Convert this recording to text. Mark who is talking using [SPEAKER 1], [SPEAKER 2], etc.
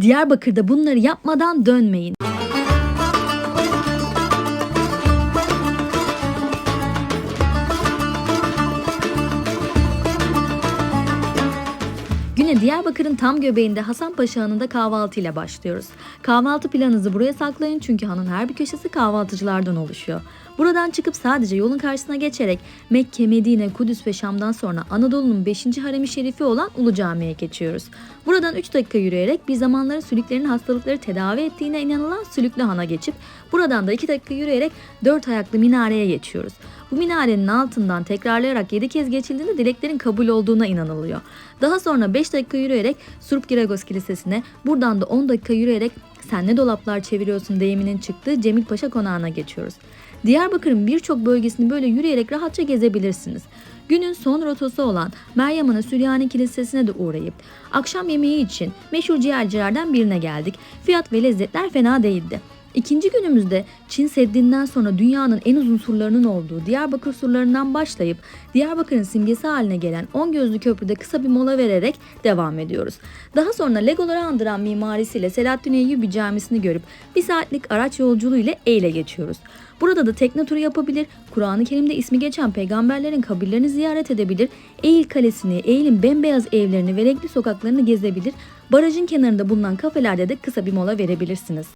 [SPEAKER 1] Diyarbakır'da bunları yapmadan dönmeyin. Güne Diyarbakır'ın tam göbeğinde Hasanpaşa Hanı'nda kahvaltıyla başlıyoruz. Kahvaltı planınızı buraya saklayın çünkü hanın her bir köşesi kahvaltıcılardan oluşuyor. Buradan çıkıp sadece yolun karşısına geçerek Mekke, Medine, Kudüs ve Şam'dan sonra Anadolu'nun 5. haremi şerifi olan Ulu Cami'ye geçiyoruz. Buradan 3 dakika yürüyerek bir zamanların sülüklerin hastalıkları tedavi ettiğine inanılan Sülüklü Han'a geçip buradan da 2 dakika yürüyerek 4 ayaklı minareye geçiyoruz. Bu minarenin altından tekrarlayarak 7 kez geçildiğinde dileklerin kabul olduğuna inanılıyor. Daha sonra 5 dakika yürüyerek Surp Giragos Kilisesi'ne, buradan da 10 dakika yürüyerek sen ne dolaplar çeviriyorsun deyiminin çıktığı Cemil Paşa Konağı'na geçiyoruz. Diyarbakır'ın birçok bölgesini böyle yürüyerek rahatça gezebilirsiniz. Günün son rotası olan Meryem Ana Süryani Kilisesi'ne de uğrayıp akşam yemeği için meşhur ciğercilerden birine geldik. Fiyat ve lezzetler fena değildi. İkinci günümüzde Çin Seddi'nden sonra dünyanın en uzun surlarının olduğu Diyarbakır surlarından başlayıp Diyarbakır'ın simgesi haline gelen 10 gözlü köprüde kısa bir mola vererek devam ediyoruz. Daha sonra Legoları andıran mimarisiyle Selahattin Eyyubi Camisi'ni görüp bir saatlik araç yolculuğu ile Eyl'e geçiyoruz. Burada da tekne turu yapabilir, Kur'an-ı Kerim'de ismi geçen peygamberlerin kabirlerini ziyaret edebilir, Eğil Kalesi'ni, Eğil'in bembeyaz evlerini ve renkli sokaklarını gezebilir, barajın kenarında bulunan kafelerde de kısa bir mola verebilirsiniz.